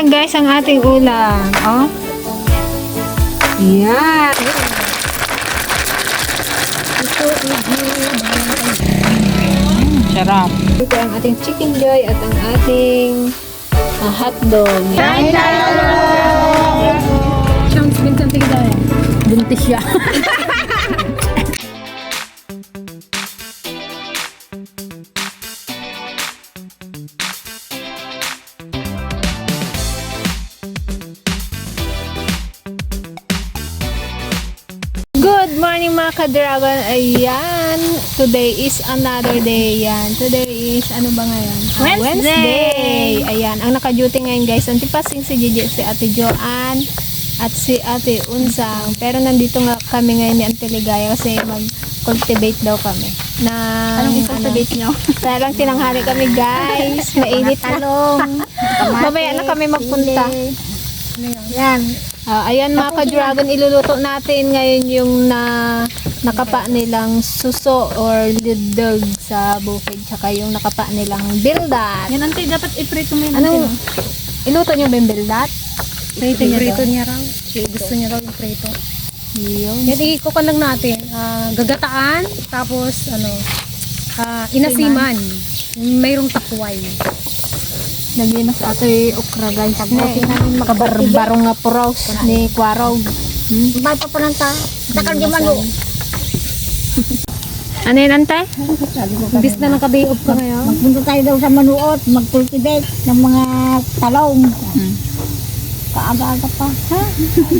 Ayan guys, ang ating ulam. Oh. Yan. Sarap. Ito ang ating chicken joy at ang ating ah, hotdog. Kain tayo! Siyang minsan tingin tayo. Buntis siya. morning mga ka-dragon. Ayan. Today is another day. Yan. Today is ano ba ngayon? Ah, Wednesday. Ayan. Ang naka-duty ngayon guys. Antipasing si Gigi, si Ate Joanne at si Ate Unsang. Pero nandito nga kami ngayon ni Ate Ligaya kasi mag-cultivate daw kami. Na, Anong i-cultivate nyo? Kaya lang tinanghali kami guys. Mainit na. Talong. Mamaya na kami magpunta. Yan. Ah, ayan mga ka-dragon, iluluto natin ngayon yung na nakapa nilang suso or lidog sa bukid tsaka yung nakapa nilang bildat. Yan, ante, dapat iprito mo yun. Anong iluto nyo ba yung bildat? Prito niya, prito niya raw. Gusto niya raw yung prito. Yun. Yan, ikukan lang natin. Ah, gagataan, tapos, ano, ah, inasiman. Mayroong takway. Naginas ato yung okra guys. Pagbuti namin makabarbarong nga puros ni Kwarog. Hmm? Bay pa pananta. Takal di manu. Ano yun, antay? Imbis na nakaday off ka ngayon. Magpunta tayo daw sa manuot, mag-cultivate ng mga talong. Kaaga-aga pa. Ha?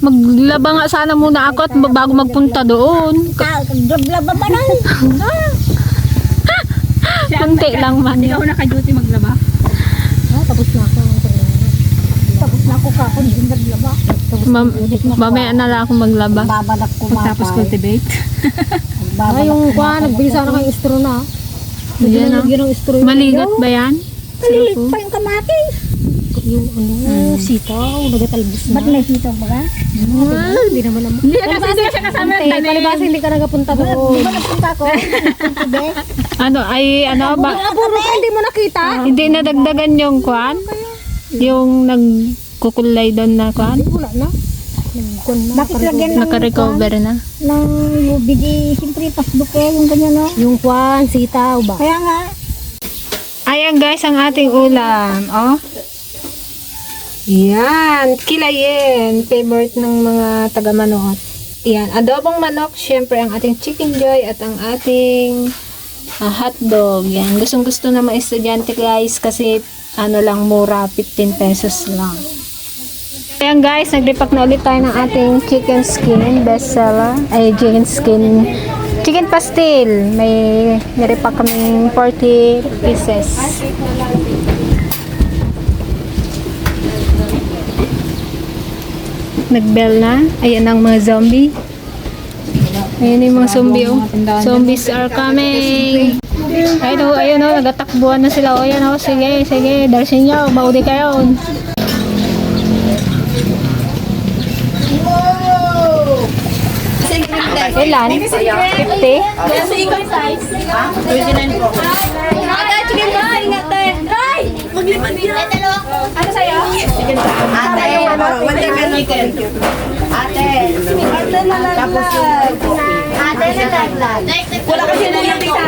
Maglaba nga sana muna ako at bago magpunta doon. Drabla ba nan? Kunti lang man. Ikaw naka-duty maglaba? Ah, tapos na ako. Tapos na ako kakon, hindi naglaba. Mam- mamaya na lang ako maglaba. Babadak ko mapay. Tapos cultivate? Babadak yung kwa, nagbisa na kayong istro na. Yan ah. Yung istro Maligat ba yan? Malilit pa yung kamatis. Yung ano, sitaw, nagatalbos na. Ba't may sitaw ba ka? Ah, Hindi naman naman. Hindi kasi hindi siya kasama ng tanim. Palibasa hindi ka nagapunta Di doon. ba nagpunta ako? Cultivate. Ano, ay, ano ba? Puro ka hindi mo nakita. Hindi nadagdagan yung kwan? Yung nagkukulay doon na kwan? Wala na. Bakit lagyan ng Naka-recover na? ng UBG, siyempre pasbook eh, yung ganyan no? Yung kwan, sitaw ba? Kaya nga, Ayan guys, ang ating ulam. Oh. Yan, kilayin. Favorite ng mga taga-manok. Yan, adobong manok. Siyempre, ang ating chicken joy at ang ating ah, hotdog. Yan, gustong gusto na mga estudyante guys kasi ano lang, mura, 15 pesos lang. Ayan guys, nag-repack na ulit tayo ng ating chicken skin bestseller. Ay, chicken skin. Chicken pastil. May nirepack kaming 40 pieces. Nagbell na. Ayan ang mga zombie. Ayan yung mga zombie oh. Zombies are coming. Ayun oh, ayun oh, nagatakbuhan na sila. Oh, ayan oh, sige, sige, darsin nyo, maudi kayo. Ilan? 50? Wala kasi na yung isa.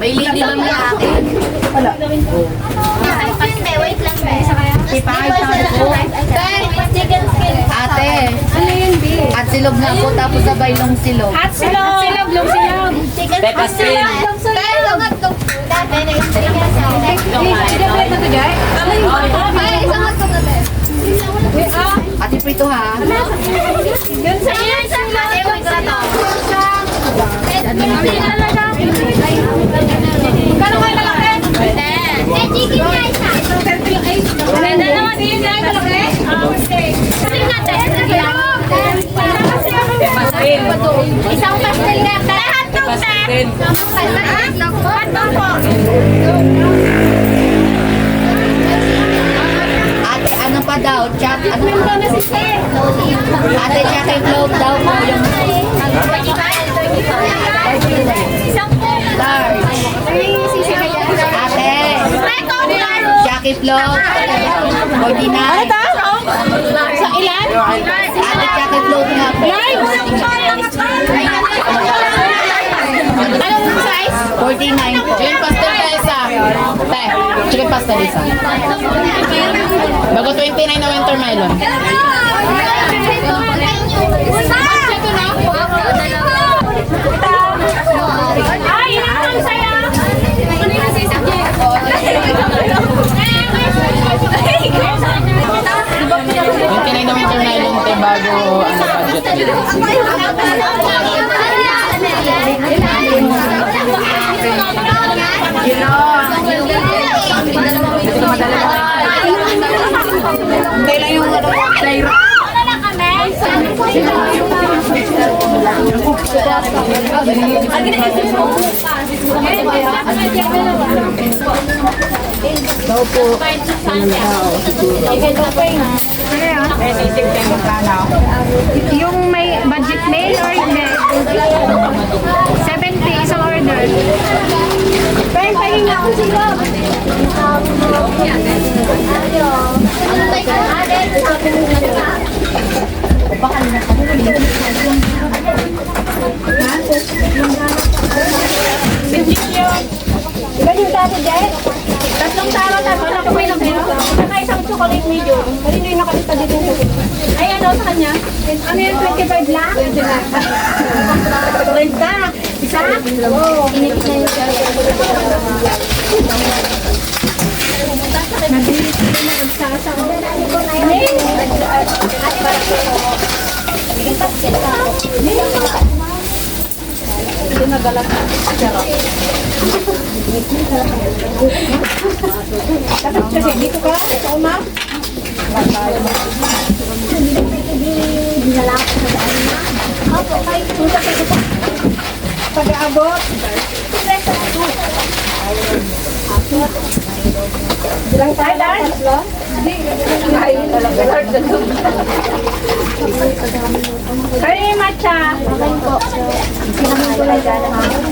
May lady lang na akin lang, be. Chicken skin. Ate. Ano yun, B? At silog na ako, tapos sabay long silog. At silog! Silog, lung silog! Chicken Pepper skin. skin. Pero langat ko. Dati na yung chicken Ay, isang at gabi. Ate prito ha. Yun sa iyo, isang lang. Ay, wait na to. Kano kayo lalaki? Eh, chicken nga isa. Ganda naman din yung lalaki. Pastil nga, te. Isang pastil nga, te. Hotdog, te. Hotdog po. Ate, ano pa daw? Chat, ano pa? Ate, chat and clove daw mo yung Isang po. large. Ay, sisi ka yan. Ate, Ay, ikaw, large. Jack Jackie Float. 49. Ano ta? Sa ilan? Ate Jackie Float nga po. Anong size? 49 po. Chicken pastel na isa. Te, chicken pastel isa. Bago 29 na winter melon. Ay, yun ang saya. Yung na winter melon, te, bago ano, budget meal. Kailan yung ano? Yung may budget meal or hindi? 70 isang order. Pero pahinga ko sila. Iba yung dati, Jay? Tatlong taro, tapos ako may nakita. Saka isang chocolate medium. Kanino yung nakalista dito? Ay, ano sa kanya? Ano yung 25 lang? 25. 30. Isa? Oo. Inipit na yung Nabilis ko na nagsasang. Kasi dito ka, sa uma. Pag-aabot. Ilang tayo, Dan? Tatlo? Ay, Ay, matcha.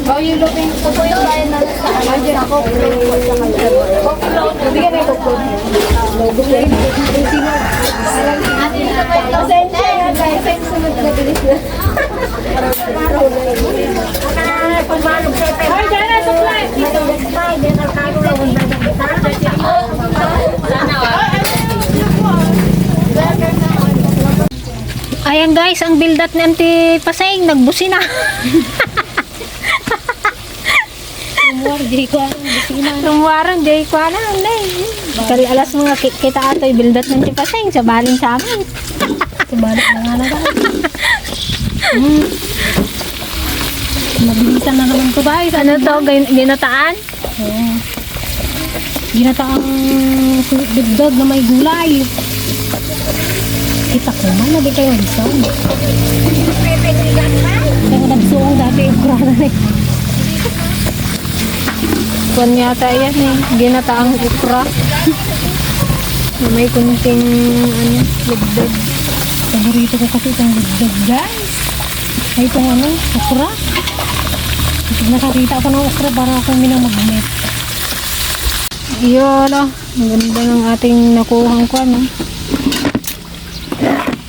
Oh, yung lupin ko po yung tayo na sa ano, dyan ako. Bigyan na yung Pasensya na tayo sa sunod na bilis na. Ay, dyan na, supply. Ayan guys, ang bildat ni Auntie Paseng, nagbusi na. Tumuwaran, di ko alam. Kali alas mga ki- kita ato, bildat ng Auntie Paseng, sa baling sa amin. sa baling na nga na Mabilisan na naman to guys. Ano to, gin- ginataan? Ginataang dugdog na may gulay. Kita ko man, nabi kayo nagsoong. Kaya nagsoong dati yung kurana na Kung yata yan eh, ginataang ukra. na may kunting, ano, ligdag. Paborito ko kasi itong dugdog guys. Ay itong ano, okra. Kapag nakakita ako ng okra, para akong minamagnet. Yun, oh. Ang ganda ng ating nakuhang kwan, oh.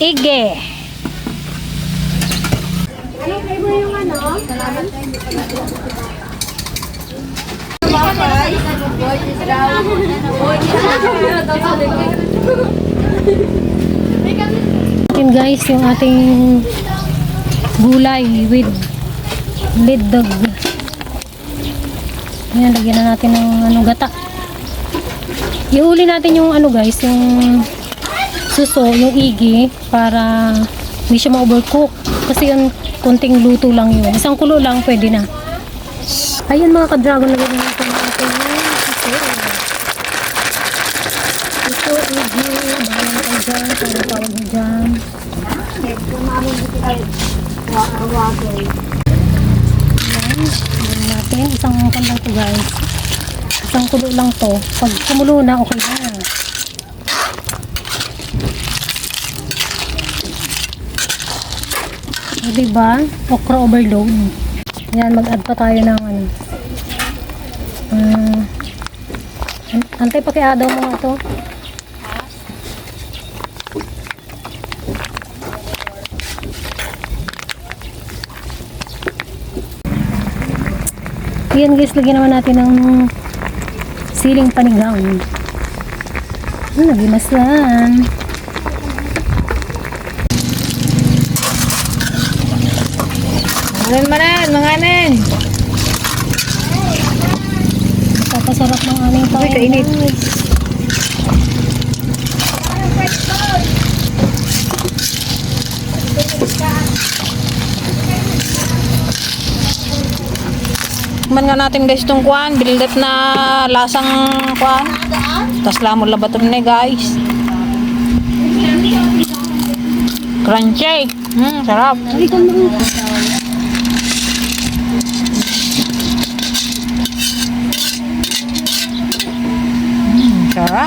Ige. Ayan guys, yung ating gulay with lead dog. Ayan, lagyan na natin ng ano, gata. Ihuli natin yung ano guys, yung suso, yung igi para hindi siya ma-overcook. Kasi yung konting luto lang yun. Isang kulo lang, pwede na. Ayun mga ka-dragon, lagyan na natin ng ating suso. Suso, igi, bahalang kayo dyan, ano tawag nyo dyan. Ayan, natin. Isang kan lang to guys. Isang kulo lang to. Pag kumulo na, okay na. O, diba? Okra overload. Yan, mag-add pa tayo ng ano. Ah, Antay pakiadaw mo nga to. Yan guys, lagyan naman natin ng siling panigang. Ano, nagimasan. Manan manan, mga anan. Papasarap ng aming Uy, kainit. guys. Man nga natin guys itong kuan, bildat na lasang kuan. Tapos lamon labaton na guys. Crunchy. Hmm, sarap. Hmm,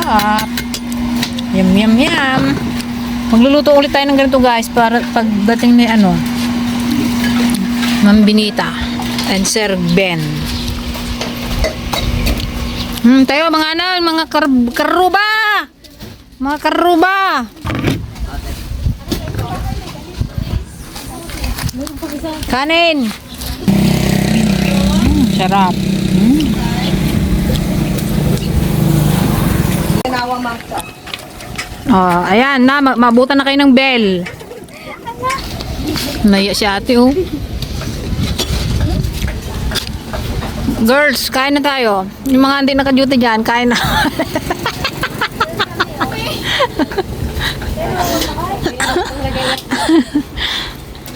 sarap. Yum, yum, yum. Magluluto ulit tayo ng ganito guys para pagdating ni ano, Mambinita and Sir Ben. Hmm, tayo mga ano, mga kar karuba. Mga karuba. Kanin. Sarap. Oh, ayan na, ma- mabutan na kayo ng bell. Naya si ate oh. Girls, kain na tayo. Yung mga hindi naka-duty dyan, kain na.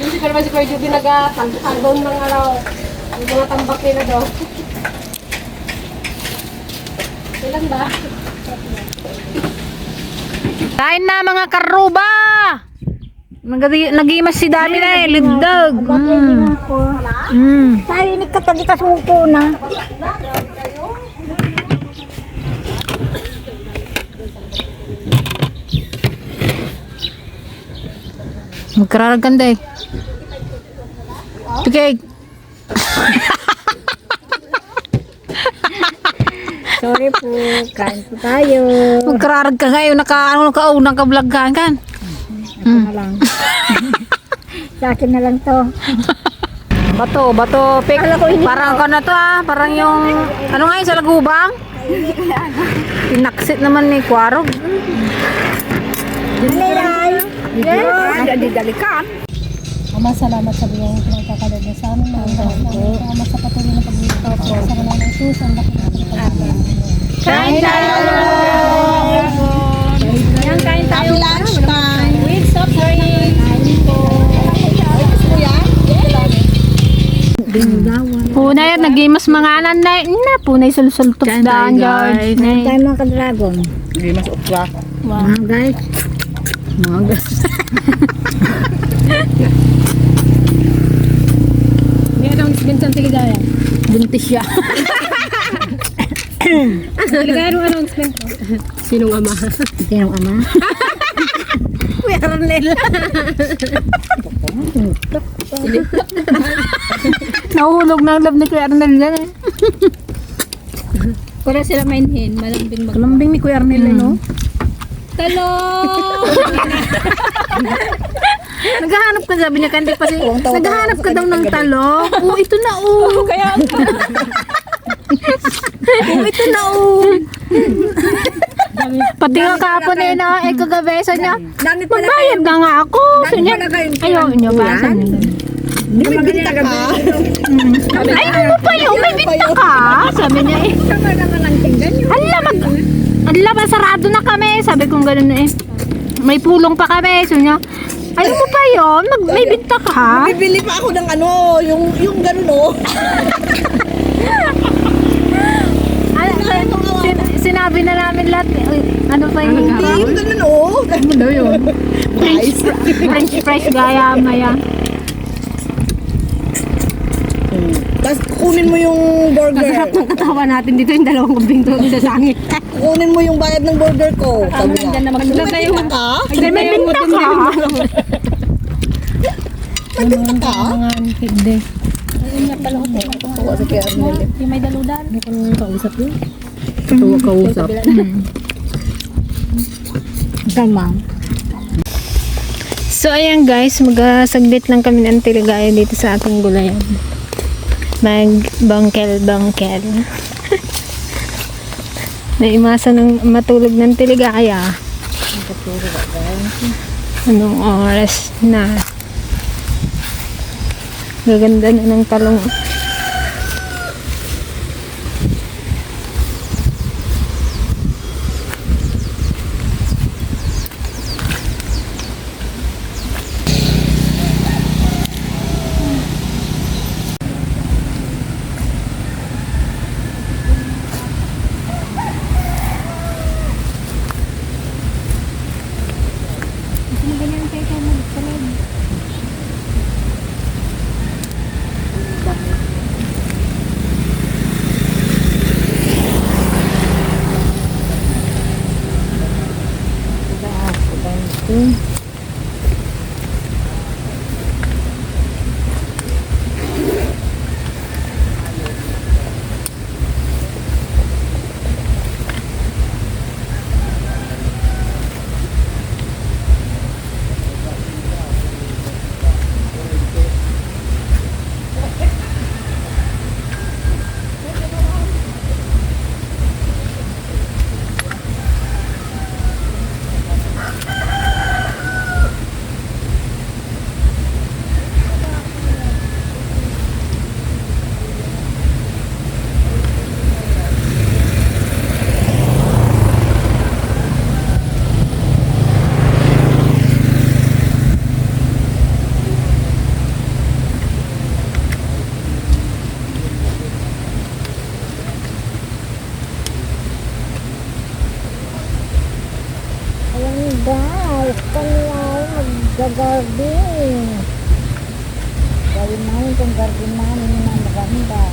Hindi pa naman si Kuya Judy nag-tandon ng araw. Yung mga tambak nila doon. Ilan ba? Kain na mga karuba! Nag- Nagimas si dami na eh, ligdag. Mm. Ako. Mm. Narinig ka tagi ka sumuko na. Magkararag ganda eh. Pikig. Sorry po. Kain po tayo. Magkararag ka ngayon, naka, ano, naka, oh, naka-vlog ka kan. Mm. Na lang. Sa akin na lang to. Bato, bato, pik. Parang ka na to ah. Parang yung, ano nga yun sa lagubang? Inaksit naman ni Kwarog. Nilay. Yes. Hindi dalikan. Ama, salamat sa biyang pinagkakalog sa amin. Mga salamat Ama sa patuloy na paglilito po. Sa kanal ng Sus, ang laki ng pagkakalog. Kain tayo. Yan, kain tayo. Lunch time. Wait, stop, sorry. Punay at nagimas mga anan na na punay sulsul top daan George. Kain tayo mga ka-dragon. Hindi mas ukra. Mga guys. Mga gas. Sa Tiligaya. Buntis siya. Tiligaya nung announcement ko. Sinong ama? Sinong ama? Nahuhulog na ang love ni Kuya Arnel yan eh. Para sila mainhin, malambing mag... Kalambing ni Kuya Arnel eh, no? Talo! Naghahanap ka sabi niya kandi pa si Naghahanap ka daw ng talo. Oo, ito na oh. Kaya Oo, ito na oh. Pati nga kapon eh na eh kagabesa niya. Magbayad na nga ako. Sabi niya, ayaw niya ba? Sabi niya. Hindi mo binta ka. Ay, ano pa yun? May binta ka? Sabi niya eh. Tama naman ang tingnan nyo. Ala, mag... Ala, sarado na kami. Sabi kong gano'n na eh. May pulong pa kami. Sabi niya, ano mo pa yun? Mag, may binta ka? Bibili pa ako ng ano, yung yung gano'n oh. Ano, sin- sinabi na namin lahat. eh. Uy, Ano pa yung Hindi, yung gano'n oh. Ano daw yun? French, French fries gaya maya. Tapos kunin mo yung burger. ng katawa natin dito yung dalawang kumbing doon sa sangit. Kunin mo yung bayad ng burger ko. Sabi niya. May yung... ka? Hindi, may binta ka. Binta ka? Mga hindi. Oo, sa kaya Arnel. Yung may daludan. Hindi ko nang kausap yun. kausap. Tama. So, ayan guys, magasaglit lang kami ng tiligaya dito sa ating gulayan. Mag-bangkel-bangkel. Naimasa ng matulog ng tiligaya. Anong oras na? Gaganda na ng talong. Guys, kami ay mag-garden. Gawin namin itong garden namin na maganda.